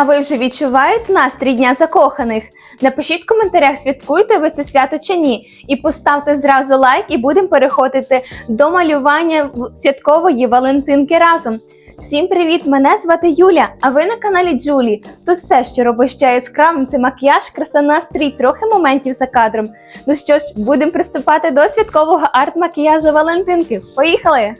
А ви вже відчуваєте настрій Дня закоханих? Напишіть в коментарях, святкуєте ви це свято чи ні. І поставте зразу лайк, і будемо переходити до малювання святкової Валентинки разом. Всім привіт! Мене звати Юля, а ви на каналі Джулі. Тут все, що робить ще яскравим, це макіяж, краса, настрій, трохи моментів за кадром. Ну що ж, будемо приступати до святкового арт-макіяжу Валентинки. Поїхали!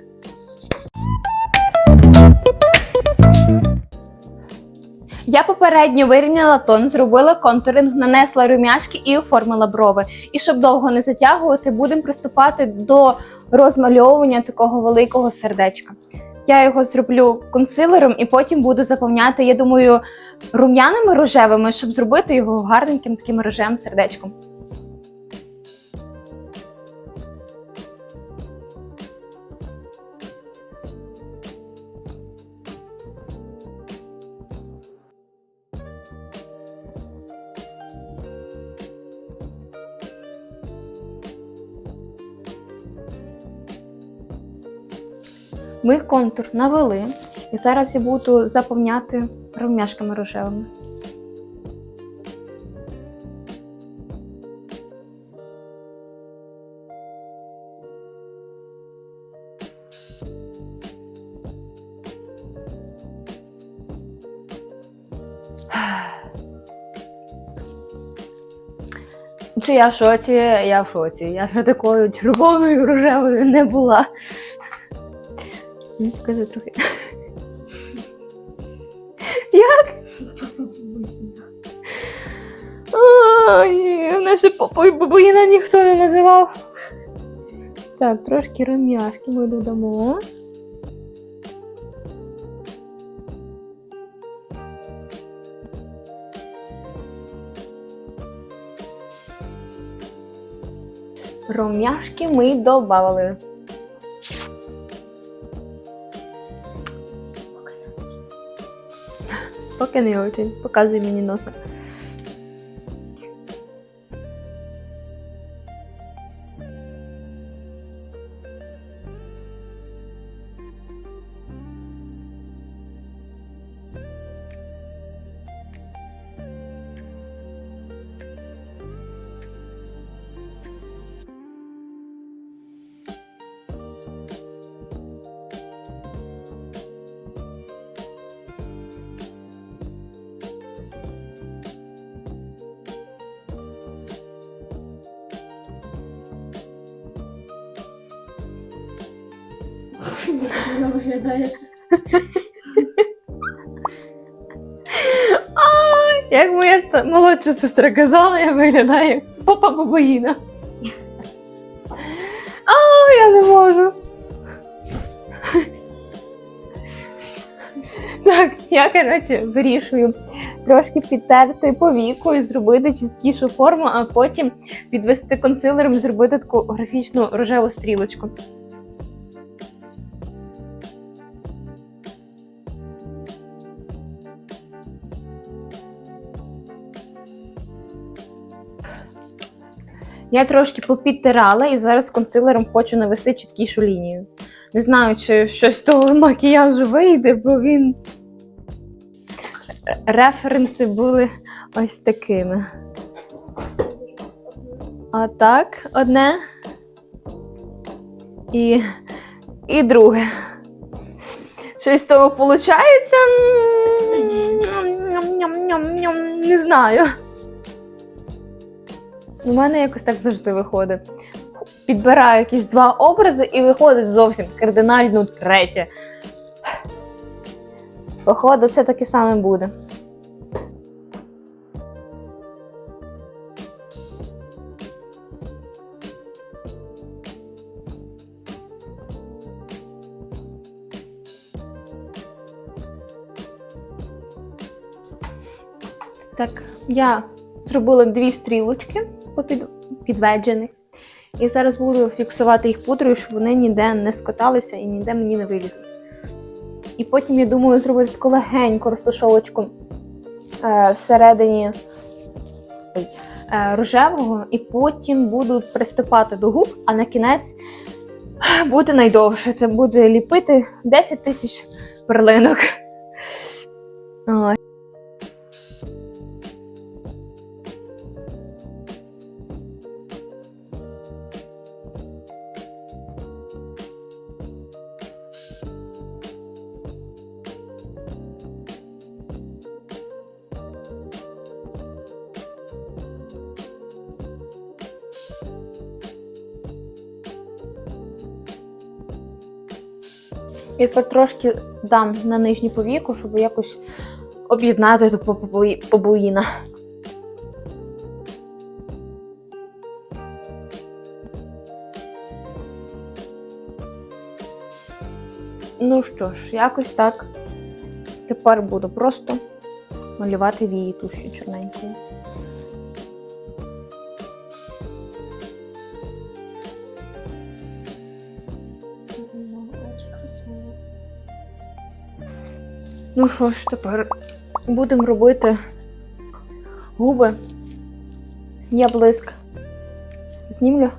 Я попередньо вирівняла тон, зробила контуринг, нанесла румяшки і оформила брови. І щоб довго не затягувати, будемо приступати до розмальовування такого великого сердечка. Я його зроблю консилером і потім буду заповняти, я думаю, рум'яними рожевими, щоб зробити його гарненьким таким рожевим сердечком. Ми контур навели, і зараз я буду заповняти рум'яшками рожевими. Чи я в шоці? Я в шоці. Я ще такою червоною рожевою не була. Ну, Покажи трохи. Як? Ой, ще попою бабуїна ніхто не називав. Так, трошки рум'яшки ми додамо. Рум'яшки ми додали. Поки не очень. Показуй мені носа. виглядаєш. Ай, як моя молодша сестра казала, я виглядаю як попа бабаїна. А, я не можу. Так, я, коротше, вирішую трошки підтерти повіку і зробити чисткішу форму, а потім підвести консилером зробити таку графічну рожеву стрілочку. Я трошки попідтирала і зараз консилером хочу навести чіткішу лінію. Не знаю, чи щось того макіяжу вийде, бо він. Референси були ось такими. Отак, одне. І, і друге. Щось з того виходить? Не знаю. У мене якось так завжди виходить. Підбираю якісь два образи і виходить зовсім кардинально третє. Походу, це таке саме буде. Так, я зробила дві стрілочки попід... підведжених. І зараз буду фіксувати їх пудрою, щоб вони ніде не скоталися і ніде мені не вилізли. І потім, я думаю, зробити таку легеньку розташовочку е, всередині е, рожевого, і потім буду приступати до губ, а на кінець буде найдовше. Це буде ліпити 10 тисяч перлинок. Тепер трошки дам на нижню повіку, щоб якось об'єднати ту побої- побоїна. Ну що ж, якось так. Тепер буду просто малювати вії туші чорненькою. Ну що ж, тепер будемо робити губи. Я блиск. Знімлю.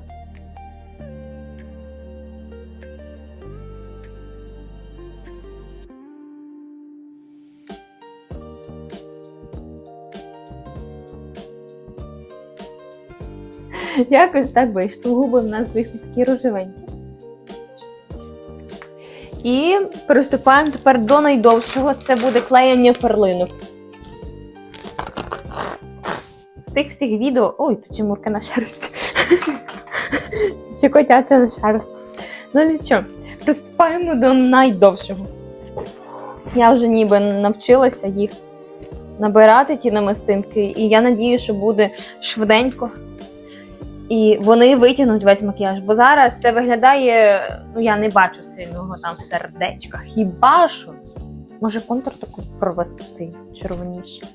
Якось так вийшло. Губи в нас вийшли такі рожевенькі. І приступаємо тепер до найдовшого. Це буде клеєння перлинок. З тих всіх відео. Ой, ще мурка на шерсті. Ще котяча на шерсті. Ну нічого, приступаємо до найдовшого. Я вже ніби навчилася їх набирати, ті намистинки, і я надію, що буде швиденько. І вони витягнуть весь макіяж. Бо зараз це виглядає, ну я не бачу сильного там сердечка. Хіба що? Може контур таку провести червоніше.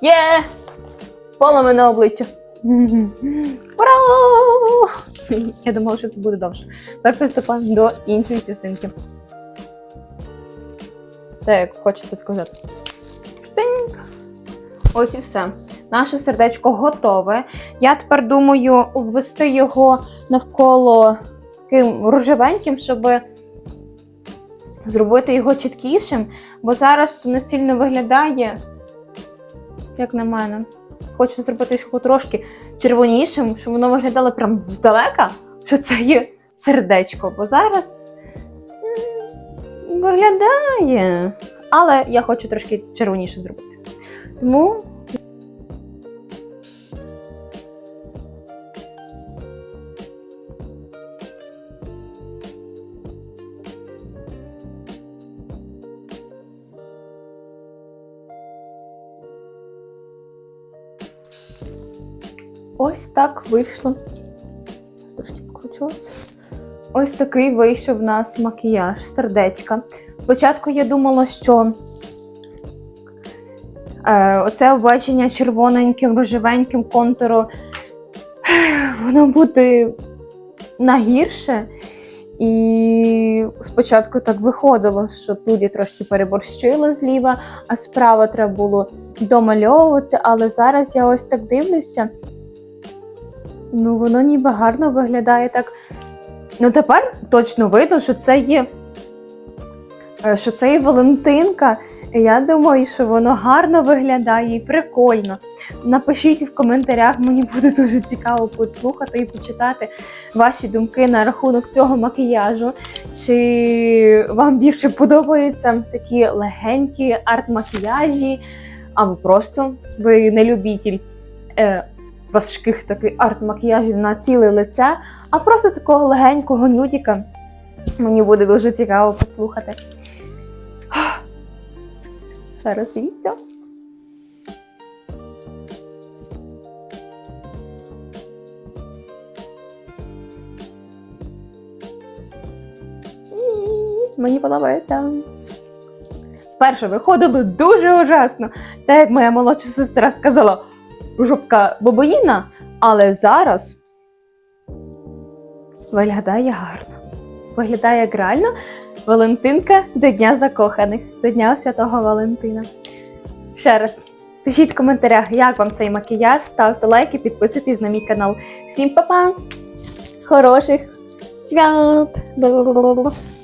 Є! Поломане обличчя. Ура! Я думала, що це буде довше. Тепер приступаємо до іншої частинки. Так, як хочеться сказати. Штинь. Ось і все. Наше сердечко готове. Я тепер думаю обвести його навколо таким рожевеньким, щоб зробити його чіткішим, бо зараз то не сильно виглядає як на мене. Хочу зробити його трошки червонішим, щоб воно виглядало прям здалека, що це є сердечко. Бо зараз виглядає. Але я хочу трошки червоніше зробити. Тому. Ось так вийшло. Трошки покручилося. Ось такий вийшов в нас макіяж, сердечка. Спочатку я думала, що е, оце обвечення червоненьким, рожевеньким контуру, воно буде нагірше. І спочатку так виходило, що тут я трошки переборщила зліва, а справа треба було домальовувати. Але зараз я ось так дивлюся. Ну, воно ніби гарно виглядає так. Ну, тепер точно видно, що це є. е, Що це є Валентинка. Я думаю, що воно гарно виглядає і прикольно. Напишіть в коментарях, мені буде дуже цікаво послухати і почитати ваші думки на рахунок цього макіяжу. Чи вам більше подобаються такі легенькі арт-макіяжі, або просто ви не любитель е, важких таких арт-макіяжів на ціле лице, а просто такого легенького нюдіка. Мені буде дуже цікаво послухати. Зараз дивіться. Ні, Мені подобається. Спершу виходило дуже ужасно. Так як моя молодша сестра сказала, жопка бобоїна, але зараз виглядає гарно. Виглядає як реально Валентинка до Дня закоханих, до Дня Святого Валентина. Ще раз, пишіть в коментарях, як вам цей макіяж, ставте лайки, підписуйтесь на мій канал. Всім па-па! Хороших свят!